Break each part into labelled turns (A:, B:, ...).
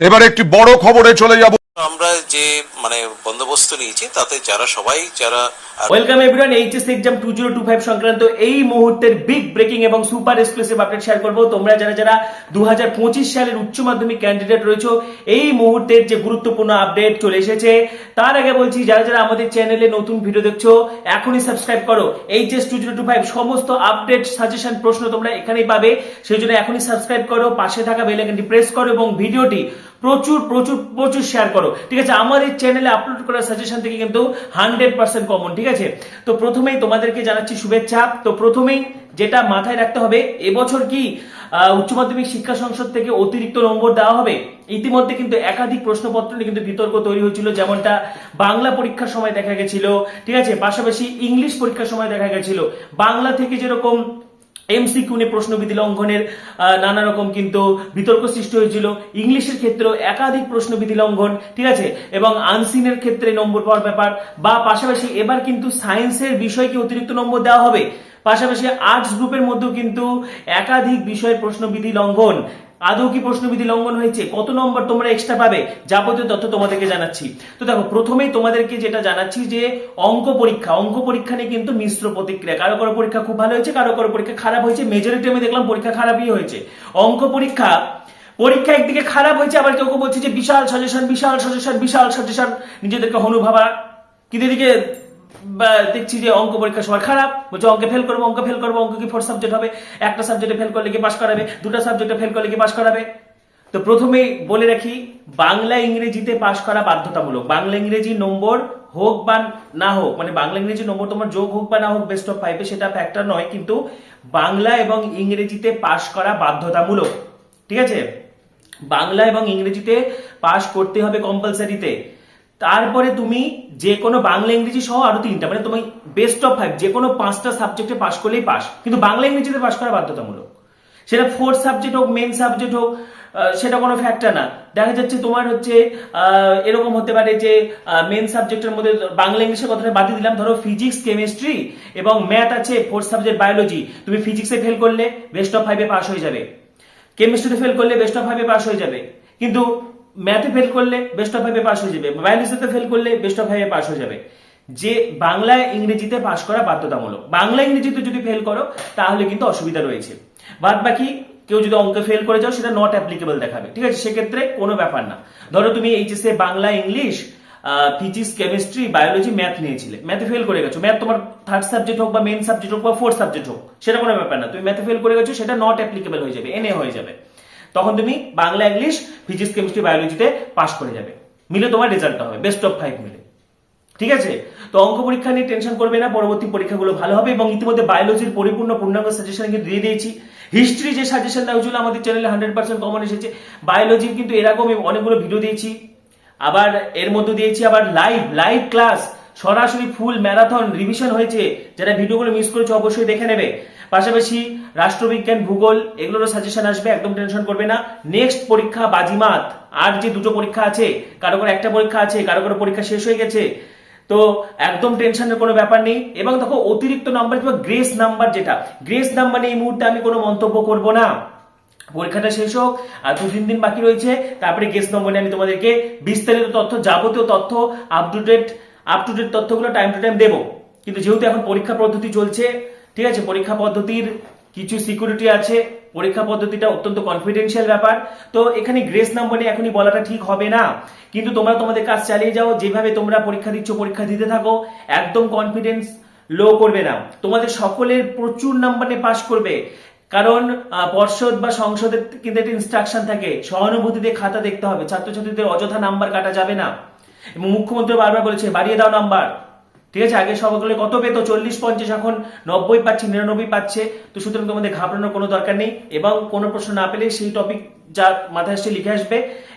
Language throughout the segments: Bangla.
A: এবার একটি বড় খবরে চলে যাব।
B: আমরা যে মানে বন্দোবস্ত নিয়েছি, তাতে যারা সবাই, যারা
C: welcome everyone HS exam two zero two five সংক্রান্ত এই মুহূর্তের বিগ ব্রেকিং এবং সুপার এক্সক্লুসিভ আপডেট শেয়ার করব। তোমরা যারা যারা দু সালের উচ্চ মাধ্যমিক ক্যান্ডিডেট রয়েছে, এই মুহূর্তের যে গুরুত্বপূর্ণ আপডেট চলে এসেছে, তার আগে বলছি, যারা যারা আমাদের চ্যানেলে নতুন ভিডিও দেখছ, এখনই সাবস্ক্রাইব করো। HS two zero two five সমস্ত আপডেট সাজেশন প্রশ্ন তোমরা এখানেই পাবে। সেই জন্য এখনই সাবস্ক্রাইব করো, পাশে থাকা বেল আইকনটি প্রেস করো এবং ভিডিওটি প্রচুর প্রচুর প্রচুর শেয়ার করো। ঠিক আছে, আমাদের চ্যানেলে আপলোড করা সাজেশন থেকে কিন্তু হান্ড্রেড পার্সেন্ট কমন ঠিক তো প্রথমেই তোমাদেরকে জানাচ্ছি শুভেচ্ছা তো প্রথমেই যেটা মাথায় রাখতে হবে, এবছর কি উচ্চ মাধ্যমিক শিক্ষা সংসদ থেকে অতিরিক্ত নম্বর দেওয়া হবে? ইতিমধ্যে কিন্তু একাধিক প্রশ্নপত্র নিয়ে কিন্তু বিতর্ক তৈরি হয়েছিল, যেমনটা বাংলা পরীক্ষার সময় দেখা গেছিল, ঠিক আছে? পাশাপাশি ইংলিশ পরীক্ষার সময় দেখা গেছিল। বাংলা থেকে যেরকম এমসিকিউ নিয়ে প্রশ্নবিধি লঙ্ঘনের নানা রকম কিন্তু বিতর্ক সৃষ্টি হয়েছিল। ইংলিশের ক্ষেত্রেও একাধিক প্রশ্নবিধি লঙ্ঘন, ঠিক আছে? এবং আনসিনের ক্ষেত্রে নম্বর পাওয়ার ব্যাপার। বা পাশাপাশি এবার কিন্তু সায়েন্সের বিষয়কে অতিরিক্ত নম্বর দেওয়া হবে। পাশাপাশি আর্টস গ্রুপের মধ্যেও কিন্তু একাধিক বিষয়ের প্রশ্নবিধি লঙ্ঘন। আদৌ কি প্রশ্নবিধি লঙ্ঘন হয়েছে? কত নম্বর তোমরা এক্সট্রা পাবে? যাবতীয় তথ্য তোমাদেরকে জানাচ্ছি। তো দেখো, প্রথমেই তোমাদেরকে যেটা জানাচ্ছি যে, অঙ্ক পরীক্ষা। অঙ্ক পরীক্ষা নিয়ে কিন্তু মিশ্র প্রতিক্রিয়া। কারও কারও পরীক্ষা খুব ভালো হয়েছে, কারও কারও পরীক্ষা খারাপ হয়েছে। মেজরিটি আমি দেখলাম পরীক্ষা খারাপই হয়েছে। অঙ্ক পরীক্ষা পরীক্ষা একদিকে খারাপ হয়েছে, আবার কেউ কেউ বলছে যে, বিশাল সাজেশন বিশাল সাজেশন বিশাল সাজেশন নিজেদেরকে হনু ভাবা কিন্তু এদিকে দেখছি যে অঙ্ক পরীক্ষা সবার খারাপ, বলছে অঙ্কে ফেল করব, অঙ্ক ফেল করব, অঙ্ক কি ফোর সাবজেক্ট হবে? একটা সাবজেক্টে ফেল করলে কি পাস করাবে? দুটো সাবজেক্টে ফেল করলে কি পাস করাবে? তো প্রথমে বলে রাখি, বাংলা ইংরেজিতে পাশ করা বাধ্যতামূলক। বাংলা ইংরেজি নম্বর হোক বা না হোক মানে বাংলা ইংরেজি নম্বর তোমার যোগ হোক বা না হোক বেস্ট অফ ফাইভে সেটা ফ্যাক্টর নয়, কিন্তু বাংলা এবং ইংরেজিতে পাশ করা বাধ্যতামূলক। ঠিক আছে? বাংলা এবং ইংরেজিতে পাশ করতে হবে কম্পালসারিতে তারপরে তুমি যে কোনো বাংলা, ইংরেজি সহ আরও তিনটা মানে তুমি বেস্ট অফ ফাইভ যে কোনো পাঁচটা সাবজেক্টে পাশ করলেই পাস কিন্তু বাংলা, ইংরেজিতে পাশ করা বাধ্যতামূলক। সেটা ফোর্থ সাবজেক্ট হোক মেন সাবজেক্ট হোক সেটা কোনো ফ্যাক্টর না। দেখা যাচ্ছে তোমার হচ্ছে এরকম হতে পারে যে মেন সাবজেক্টের মধ্যে বাংলা ইংলিশের কথাটা বাদ দিলাম। ধরো ফিজিক্স কেমিস্ট্রি এবং ম্যাথ আছে ফোর্থ সাবজেক্ট বায়োলজি তুমি ফিজিক্সে ফেল করলে বেস্ট অফ ফাইভে পাস হয়ে যাবে। কেমিস্ট্রিতে ফেল করলে বেস্ট অফ ফাইভে পাস হয়ে যাবে। কিন্তু ম্যাথে ফেল করলে বেস্ট অফ ফাইভে পাস হয়ে যাবে বায়োলজিতে ফেল করলে বেস্ট অফ ফাইভে পাস হয়ে যাবে। যে বাংলা ইংরেজিতে পাস করা বাধ্যতামূলক। বাংলা ইংরেজিতে যদি ফেল করো, তাহলে কিন্তু অসুবিধা রয়েছে। বাদ বাকি কেউ যদি অঙ্কে ফেল করে যাও, সেটা নট অ্যাপ্লিকেবল দেখাবে। ঠিক আছে, সেক্ষেত্রে কোনো ব্যাপার না। ধরো তুমি HS Bangla, English physics chemistry biology math নিয়েছিলে। ম্যাথে ফেল করে গেছো। ম্যাথ তোমার থার্ড সাবজেক্ট হোক বা মেন সাবজেক্ট হোক বা ফোর্থ সাবজেক্ট হোক, সেটা কোনো ব্যাপার না। তুমি ম্যাথে ফেল করে গেছো, সেটা নট অ্যাপ্লিকেবল হয়ে যাবে এনএ হয়ে যাবে। তখন তুমি বাংলা, ইংলিশ, ফিজিক্স, কেমিস্ট্রি, বায়োলজিতে পাস করে যাবে। মিলে তোমার রেজাল্টটা হবে বেস্ট অফ ফাইভ মিলে। ঠিক আছে? তো অঙ্ক পরীক্ষা নিয়ে টেনশন করবে না, পরবর্তী পরীক্ষাগুলো ভালো হবে এবং ইতিমধ্যে বায়োলজির পরিপূর্ণ পূর্ণাঙ্গ সাজেশন কিন্তু দিয়ে দিয়েছি। হিস্ট্রি যে সাজেশন দেওয়া আমাদের চ্যানেলে হান্ড্রেড পার্সেন্ট কমন এসেছে। বায়োলজির কিন্তু এরকমই অনেকগুলো ভিডিও দিয়েছি। আবার এর মধ্যে দিয়েছি আবার লাইভ লাইভ ক্লাস সরাসরি ফুল ম্যারাথন রিভিশন হয়েছে। যারা ভিডিওগুলো মিস করেছে অবশ্যই দেখে নেবে। পাশাপাশি রাষ্ট্রবিজ্ঞান, ভূগোল, এগুলোরও সাজেশন আসবে, একদম টেনশন করবে না। নেক্সট পরীক্ষা বাজিমাত। আর যে দুটো পরীক্ষা আছে, কারও কারও একটা পরীক্ষা আছে, কারও কারও পরীক্ষা শেষ হয়ে গেছে, তো একদম টেনশনের কোনো ব্যাপার নেই। এবং দেখো, অতিরিক্ত নাম্বার কিংবা গ্রেস নাম্বার যেটা গ্রেস নাম্বার নিয়ে এই মুহূর্তে আমি কোনো মন্তব্য করব না। পরীক্ষাটা শেষ হোক, আর দু তিন দিন বাকি রয়েছে, তারপরে গেস্ট নম্বর নিয়ে আমি তোমাদেরকে বিস্তারিত তথ্য, যাবতীয় তথ্য up to date up to date তথ্যগুলো টাইম টু টাইম দেবো। কিন্তু যেহেতু এখন পরীক্ষা পদ্ধতি চলছে ঠিক আছে, পরীক্ষা পদ্ধতির কিছু সিকিউরিটি আছে, পরীক্ষা পদ্ধতিটা অত্যন্ত কনফিডেন্সিয়াল ব্যাপার। তো এখানে গ্রেস নাম্বার নিয়ে এখনই বলাটা ঠিক হবে না। কিন্তু তোমরা তোমাদের কাজ চালিয়ে যাও, যেভাবে তোমরা পরীক্ষা দিচ্ছ, পরীক্ষা দিতে থাকো, একদম কনফিডেন্স লো করবে না। তোমাদের সকলের প্রচুর নাম্বার পাশ করবে। কারণ পর্ষদ বা সংসদের কিন্তু একটা ইনস্ট্রাকশন থাকে সহানুভূতি দিয়ে খাতা দেখতে হবে। ছাত্রছাত্রীদের অযথা নাম্বার কাটা যাবে না। এবং মুখ্যমন্ত্রী বারবার বলেছে, বাড়িয়ে দাও নাম্বার ঠিক আছে, আগে সকলে কত পেত? চল্লিশ, পঞ্চাশ, এখন নব্বই পাচ্ছে, নিরানব্বই পাচ্ছে। তো সুতরাং তোমাদের ঘাবড়ানোর কোনো দরকার নেই। এবং কোনো প্রশ্ন না পেলে সেই টপিক যা মাথায় আসছে লিখে আসবে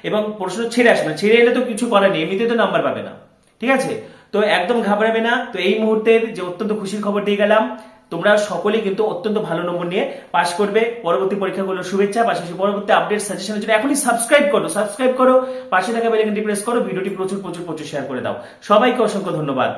C: এবং প্রশ্ন ছেড়ে আসবে না। ছেড়ে এলে তো কিছু করার নেই, এমনিতে তো নাম্বার পাবে না। ঠিক আছে? তো একদম ঘাবড়াবে না। তো এই মুহূর্তের যে অত্যন্ত খুশির খবর দিয়ে গেলাম, তোমরা সকলে কিন্তু অত্যন্ত ভালো নম্বর নিয়ে পাশ করবে। পরবর্তী পরীক্ষাগুলোর শুভেচ্ছা, পাশাপাশি পরবর্তী আপডেট সাজেশনের জন্য এখনই সাবস্ক্রাইব করো সাবস্ক্রাইব করো, পাশে থাকা বেলাইকনটি প্রেস করো, ভিডিওটি প্রচুর প্রচুর প্রচুর শেয়ার করে দাও। সবাইকে অসংখ্য ধন্যবাদ।